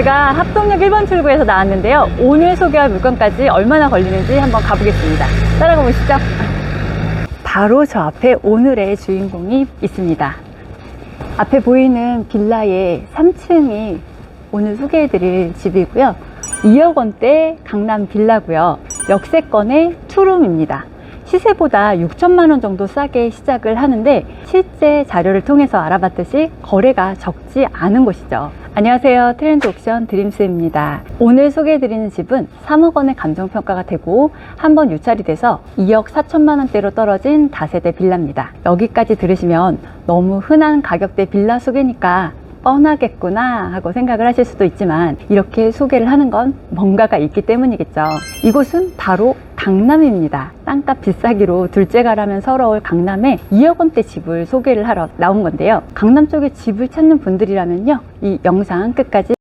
제가 합동역 1번 출구에서 나왔는데요. 오늘 소개할 물건까지 얼마나 걸리는지 한번 가보겠습니다. 따라가 보시죠. 바로 저 앞에 오늘의 주인공이 있습니다. 앞에 보이는 빌라의 3층이 오늘 소개해드릴 집이고요. 2억 원대 강남 빌라고요. 역세권의 투룸입니다. 시세보다 6천만 원 정도 싸게 시작을 하는데 실제 자료를 통해서 알아봤듯이 거래가 적지 않은 곳이죠. 안녕하세요. 트렌드 옥션 드림스입니다. 오늘 소개해드리는 집은 3억 원의 감정평가가 되고 한 번 유찰이 돼서 2억 4천만 원대로 떨어진 다세대 빌라입니다. 여기까지 들으시면 너무 흔한 가격대 빌라 소개니까 뻔하겠구나 하고 생각을 하실 수도 있지만 이렇게 소개를 하는 건 뭔가가 있기 때문이겠죠. 이곳은 바로 강남입니다. 땅값 비싸기로 둘째 가라면 서러울 강남에 2억 원대 집을 소개를 하러 나온 건데요. 강남 쪽에 집을 찾는 분들이라면요. 이 영상 끝까지